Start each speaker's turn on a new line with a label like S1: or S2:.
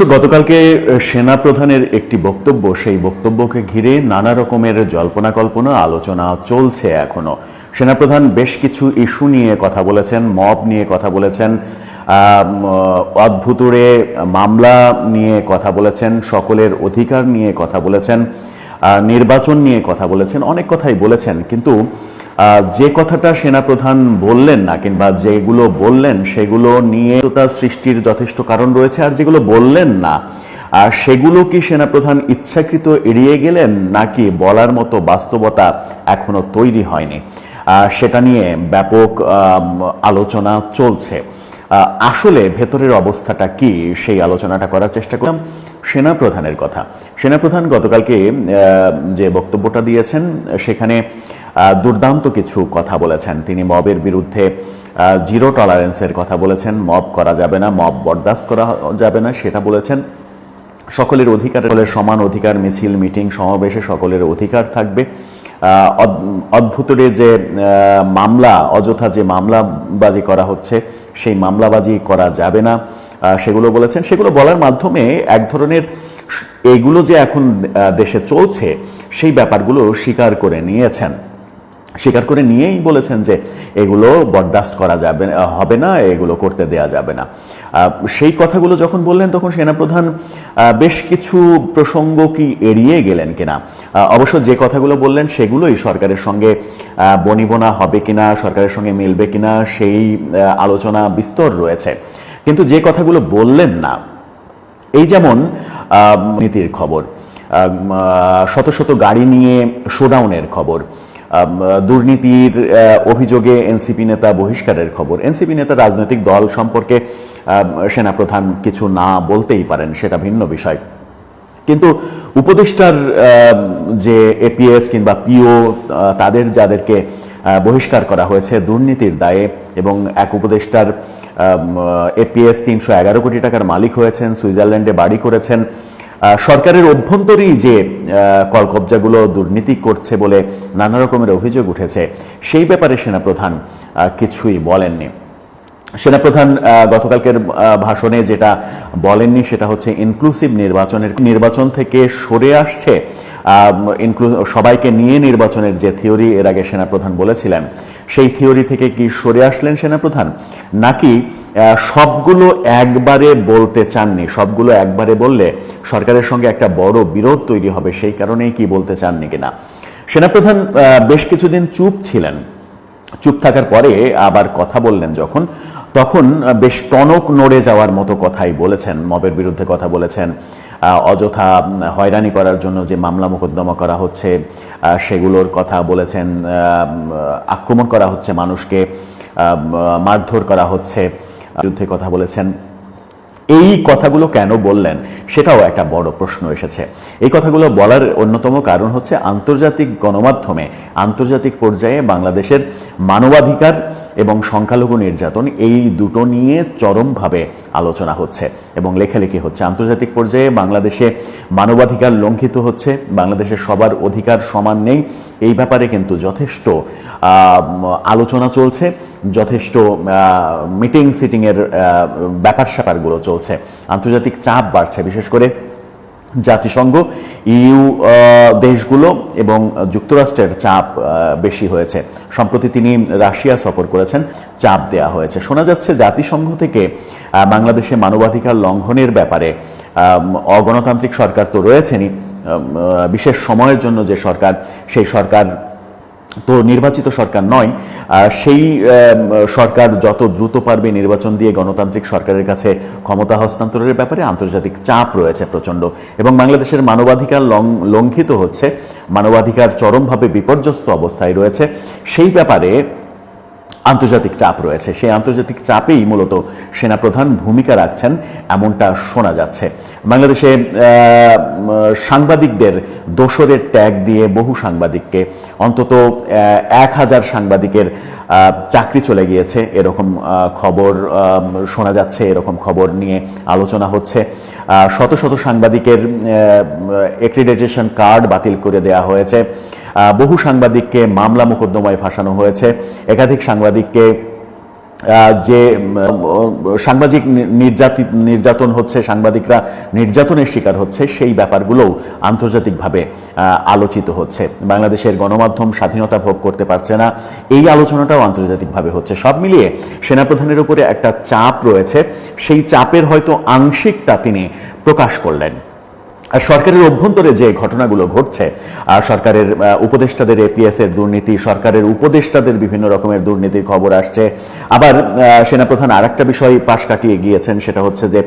S1: দর্শক, গতকালকে সেনা প্রধানের একটি বক্তব্য, সেই বক্তব্যকে ঘিরে নানা রকমের জল্পনা কল্পনা আলোচনা চলছে এখনও। সেনাপ্রধান বেশ কিছু ইস্যু নিয়ে কথা বলেছেন, মব নিয়ে কথা বলেছেন অদ্ভুতরে মামলা নিয়ে কথা বলেছেন, সকলের অধিকার নিয়ে কথা বলেছেন। নির্বাচন নিয়ে কথা বলেছেন, অনেক কথাই বলেছেন, কিন্তু যে কথাটা সেনাপ্রধান বললেন না কিংবা যেগুলো বললেন সেগুলো নিয়ে তার সৃষ্টির যথেষ্ট কারণ রয়েছে, আর যেগুলো বললেন না আর সেগুলো কি সেনাপ্রধান ইচ্ছাকৃত এড়িয়ে গেলেন নাকি বলার মতো বাস্তবতা এখনও তৈরি হয়নি? সেটা নিয়ে ব্যাপক আলোচনা চলছে। আসলে ভেতরের অবস্থাটা কি সেই আলোচনাটা করার চেষ্টা করলাম। সেনাপ্রধানের কথা। সেনাপ্রধান গতকালকে যে বক্তব্যটা দিয়েছেন, সেখানে দুর্দান্ত কিছু কথা বলেছেন। তিনি মবের বিরুদ্ধে জিরো টলারেন্সের কথা বলেছেন। মব করা যাবে না, মব বরদাস্ত করা যাবে না, সেটা বলেছেন। সকলের অধিকার সমান অধিকার, মিছিল, মিটিং, সমাবেশে সকলের অধিকার থাকবে। অদ্ভুতরে যে মামলা, অযথা যে মামলাবাজি করা হচ্ছে, সেই মামলাবাজি করা যাবে না। সেগুলো বলেছেন। সেগুলো বলার মাধ্যমে এক ধরনের এগুলো যে এখন দেশে চলছে, সেই ব্যাপারগুলো স্বীকার করে নিয়েছেন। স্বীকার করে নিয়েই বলেছেন যে এগুলো বরদাস্ত করা যাবে হবে না, এগুলো করতে দেয়া যাবে না। সেই কথাগুলো যখন বললেন, তখন সেনাপ্রধান বেশ কিছু প্রসঙ্গ কি এড়িয়ে গেলেন কিনা? অবশ্য যে কথাগুলো বললেন, সেগুলোই সরকারের সঙ্গে বনিবনা হবে কিনা, সরকারের সঙ্গে মিলবে কিনা, সেই আলোচনা বিস্তর রয়েছে। কিন্তু যে কথাগুলো বললেন না, এই যেমন নীতির খবর শত শত গাড়ি নিয়ে শোডাউনের খবর দুর্নীতির অভিযোগে এনসিপি নেতা বহিষ্কারের খবর। এনসিপি নেতা রাজনৈতিক দল সম্পর্কে সেনাপ্রধান কিছু না বলতেই পারেন, সেটা ভিন্ন বিষয়। কিন্তু উপদেষ্টার যে এপিএস কিংবা পিও তাদের যাদেরকে বহিষ্কার করা হয়েছে দুর্নীতির দায়ে এবং এক উপদেষ্টার এপিএস তিনশো এগারো কোটি টাকার মালিক হয়েছেন, সুইজারল্যান্ডে বাড়ি করেছেন সরকারের অভ্যন্তরেই যে কলকবজাগুলো দুর্নীতি করছে বলে নানা রকমের অভিযোগ উঠেছে। সেই ব্যাপারে সেনাপ্রধান কিছুই বলেননি। সেনাপ্রধান গতকালকের ভাষণে যেটা বলেননি সেটা হচ্ছে ইনক্লুসিভ নির্বাচনের, নির্বাচন থেকে সরে আসছে সবাইকে নিয়ে নির্বাচনের যে থিওরি এর আগে সেনাপ্রধান বলেছিলেন সেই থিওরি থেকে কি সরে আসলেন সেনাপ্রধান? নাকি সবগুলো একবারে বলতে চাননি? সবগুলো একবারে বললে সরকারের সঙ্গে একটা বড় বিরোধ তৈরি হবে, সেই কারণেই কি বলতে চাননি কিনা? সেনাপ্রধান বেশ কিছুদিন চুপ ছিলেন। চুপ থাকার পরে আবার কথা বললেন যখন। তখন বেশ টনক নড়ে যাওয়ার মতো কথাই বলেছেন, মবের বিরুদ্ধে কথা বলেছেন। অযথা হয়রানি করার জন্য যে মামলা মোকদ্দমা করা হচ্ছে সেগুলোর কথা বলেছেন আক্রমণ করা হচ্ছে মানুষকে মারধর করা হচ্ছে, বিরুদ্ধে কথা বলেছেন। এই কথাগুলো কেন বললেন? সেটাও একটা বড় প্রশ্ন এসেছে। এই কথাগুলো বলার অন্যতম কারণ হচ্ছে আন্তর্জাতিক গণমাধ্যমে, আন্তর্জাতিক পর্যায়ে বাংলাদেশের মানবাধিকার এবং সংখ্যালঘু নির্যাতন এই দুটো নিয়ে চরমভাবে আলোচনা হচ্ছে এবং লেখালেখি হচ্ছে। আন্তর্জাতিক পর্যায়ে বাংলাদেশে মানবাধিকার লঙ্ঘিত হচ্ছে, বাংলাদেশে সবার অধিকার সমান নেই। এই ব্যাপারে কিন্তু যথেষ্ট আলোচনা চলছে, যথেষ্ট মিটিং সিটিংয়ের ব্যাপার স্যাপারগুলো চলছে। আন্তর্জাতিক চাপ বাড়ছে, বিশেষ করে জাতিসংঘ ইউ দেশগুলো এবং যুক্তরাষ্ট্রের চাপ বেশি হয়েছে। সম্প্রতি তিনি রাশিয়া সফর করেছেন, চাপ দেয়া হয়েছে। শোনা যাচ্ছে জাতিসংঘ থেকে বাংলাদেশে মানবাধিকার লঙ্ঘনের ব্যাপারে অগণতান্ত্রিক সরকার তো রয়েছেনই বিশেষ সময়ের জন্য যে সরকার, সেই সরকার তো নির্বাচিত সরকার নয় সেই সরকার যত দ্রুত পারবে নির্বাচন দিয়ে গণতান্ত্রিক সরকারের কাছে ক্ষমতা হস্তান্তরের ব্যাপারে আন্তর্জাতিক চাপ রয়েছে প্রচণ্ড। এবং বাংলাদেশের মানবাধিকার লঙ্ঘিত হচ্ছে, মানবাধিকার চরমভাবে বিপর্যস্ত অবস্থায় রয়েছে। সেই ব্যাপারে আন্তর্জাতিক চাপ রয়েছে। সেই আন্তর্জাতিক চাপেই মূলত সেনাপ্রধান ভূমিকা রাখছেন, এমনটা শোনা যাচ্ছে। বাংলাদেশে সাংবাদিকদের দোসরের ট্যাগ দিয়ে বহু সাংবাদিককে, অন্তত এক হাজার সাংবাদিকের চাকরি চলে গিয়েছে এরকম খবর শোনা যাচ্ছে, এরকম খবর নিয়ে আলোচনা হচ্ছে। শত শত সাংবাদিকের এক্রিডিটেশন কার্ড বাতিল করে দেওয়া হয়েছে। বহু সাংবাদিককে মামলা মোকদ্দমায় ফাঁসানো হয়েছে। একাধিক সাংবাদিককে যে সাংবাদিক নির্যাতিত নির্যাতন হচ্ছে, সাংবাদিকরা নির্যাতনের শিকার হচ্ছে, সেই ব্যাপারগুলোও আন্তর্জাতিকভাবে আলোচিত হচ্ছে। বাংলাদেশের গণমাধ্যম স্বাধীনতা ভোগ করতে পারছে না, এই আলোচনাটাও আন্তর্জাতিকভাবে হচ্ছে। সব মিলিয়ে সেনাপ্রধানের উপরে একটা চাপ রয়েছে, সেই চাপের হয়তো আংশিকটা তিনি প্রকাশ করলেন। সরকারের অভ্যন্তরে যে ঘটনাগুলো ঘটছে সরকারের উপদেষ্টাদের এপিএস এর দুর্নীতি, সরকারের উপদেষ্টাদের বিভিন্ন রকমের দুর্নীতির খবর আসছে। আবার সেনাপ্রধান আর একটা বিষয় পাশ কাটিয়ে গিয়েছেন, সেটা হচ্ছে যে